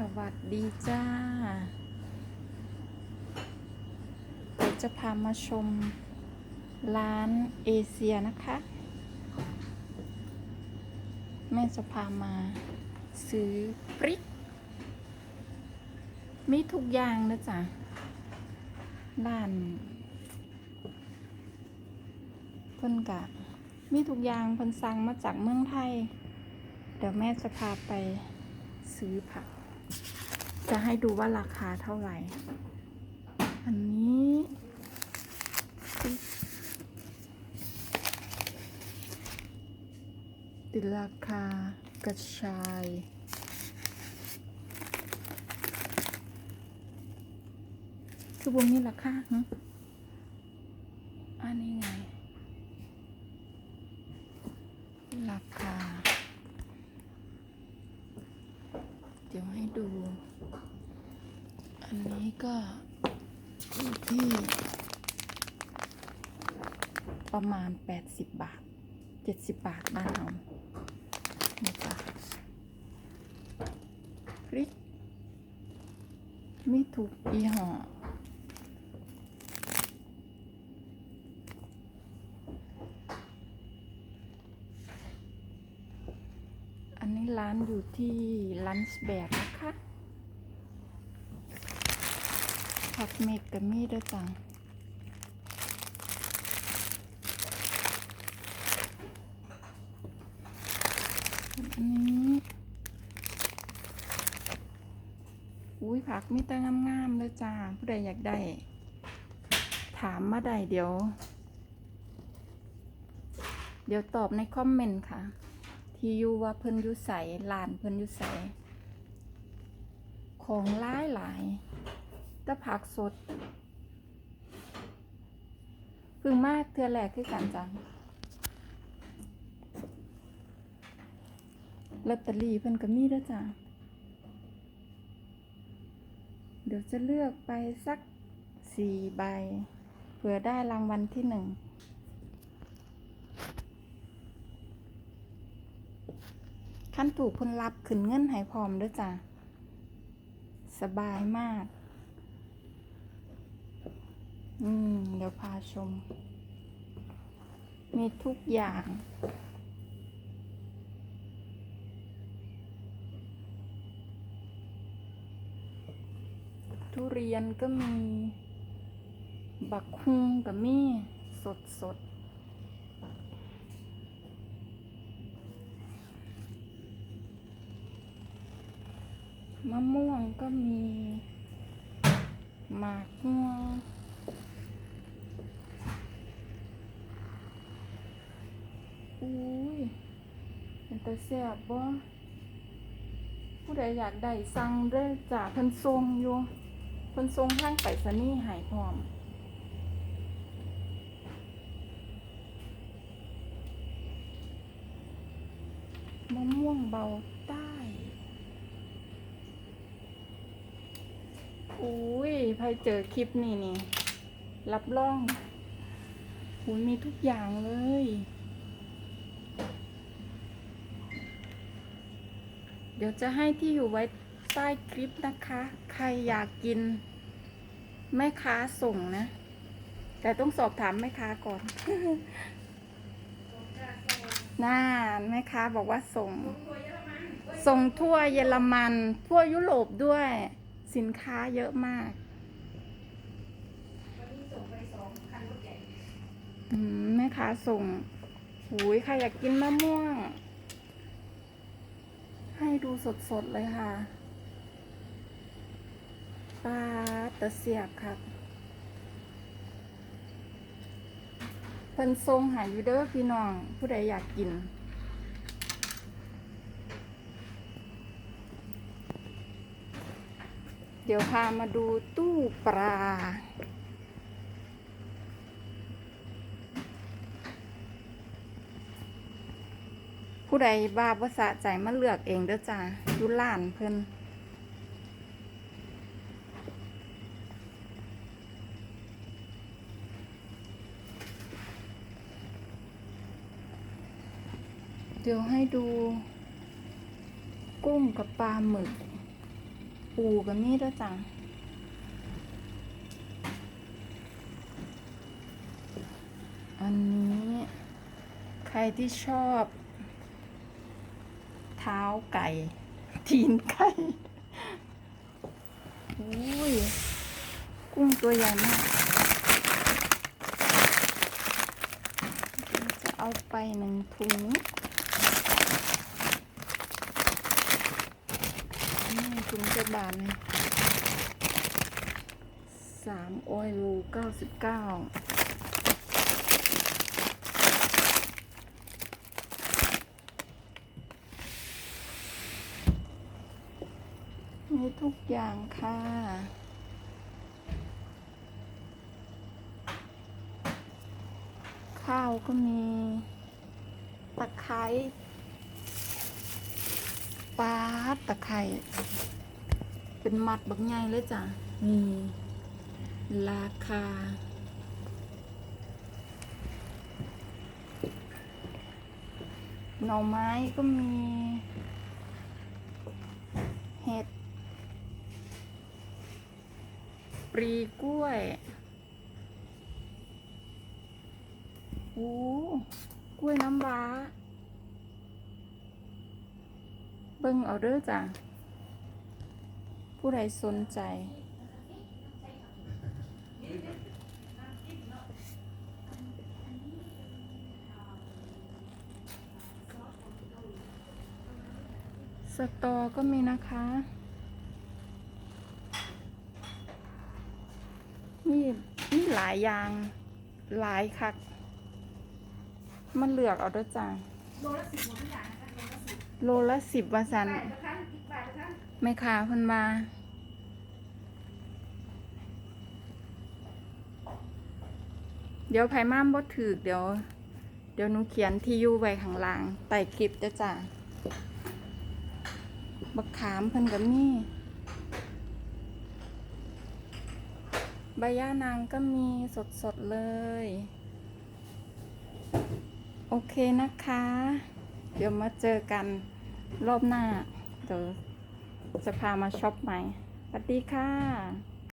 สวัสดีจ้าเดี๋ยวจะพามาชมร้านเอเชียนะคะ แม่จะพามาซื้อพริก มีทุกอย่างนะจ๊ะร้านเพิ่นกะ มีทุกอย่างเพิ่นสั่งมาจากเมืองไทย เดี๋ยวแม่จะพาไปซื้อผัก จะให้ดูว่าราคาเท่าไหร่ อันนี้ ติดราคากระชาย คือบนนี้ราคาฮะอันนี้ไง ราคา เดู อันนี้ก็ที่ประมาณ 80 บาท 70 บาทบ้านเรานี่จ้ะพริก ไม่ถูกยี่ห้อ อันนี้ ร้านอยู่ที่ลันส์แบกนะคะผักเมกกับมีด้วยจังอันนี้อุ้ยผักมีแต่งามๆเลยจ้า ผู้ใดอยากได้ ถามมาได้เดี๋ยว เดี๋ยวตอบในคอมเมนต์ค่ะ ที่อยู่ว่าเพิ่นอยู่ใสลานเพิ่นอยู่ใสของหลายหลายต่ผักสดพึ่งมากเทือแรกคือกันจังลอตเตอรี่เพิ่นก็มีแล้วจ้ะเดี๋ยวจะเลือกไปสักสี่ใบ เผื่อได้รางวัลที่หนึ่ง ขั้นถูกคนรับขึ้นเงินหายพร้อมด้วยจ้ะ สบายมาก อืม เดี๋ยวพาชม มีทุกอย่าง ทุเรียนก็มี บักคุงก็มีสดสดะม่วงก็มีหมากม่วงอุ้ยเป็นตาแซ่บบ่ผู้ใดอยากได้สั่งเด้อจ้าเพิ่นทรงอยู่เพิ่นทรงทางไปสนีย์ใหายพร้อมมะม่วงเบาใต้ อุ้ยใครเจอคลิปนี่นี่ รับรองอุ้ยมีทุกอย่างเลย เดี๋ยวจะให้ที่อยู่ไว้ใต้คลิปนะคะ ใครอยากกิน แม่ค้าส่งนะ แต่ต้องสอบถามแม่ค้าก่อนน่าแม่ค้าบอกว่าส่ง ส่งทั่วเยอรมัน ทั่วยุโรปด้วย สินค้าเยอะมากมแม่ค้าส่งหูยใครอยากกินมะม่วง ให้ดูสดๆเลยค่ะปลาตะเสียบครับเพิ่นทรงหายอยู่เด้อพี่น้อง ผู้ใดอยากกิน เดี๋ยวพามาดูตู้ปลา ผู้ใดบ้าภาษาใจมาเลือกเองเด้อจ้ายุล้านเพิ่นเดี๋ยวให้ดูกุ้งกับปลาหมึก ปูกับมีด้วยจ้ะอันนี้ใครที่ชอบ เท้าไก่ ทีนไก่อุ้ย กุ้งตัวใหญ่มาก จะเอาไปหนึ่งถุงนี่ถุง จะบาทเลยสามโอยรูเก้าสิบเก้ามีทุกอย่างค่ะข้าวก็มีตะไคร้ปลาตะไคร้ เป็นมัดบักใหญ่เลยจ้ะนี่ราคา หน่อไม้ก็มี เห็ด ปรีกล้วยโอ้กล้วยน้ำว้า เบิ่งเอาเด้อจ้ะ ผู้ใดสนใจ สตอก็มีนะคะมีมีหลายอย่าง หลายคัก มันเลือกเอาด้วยจ้ะโลละสิบหมดทุกอย่างนะคะโลละสิบโลละสิบวาสัน ไม่ขาเพิ่นมาเดี๋ยวไผม่ามบ่ถือเดี๋ยว เดี๋ยวหนูเขียนที่อยู่ไว้ข้างล่างใต้คลิปเด้อจ้ะบักขามเพิ่นก็มีใบย่านางก็มีสดๆเลย โอเคนะคะ เดี๋ยวมาเจอกันรอบหน้า เดี๋ยว จะพามาช็อปใหม่สวัสดีค่ะ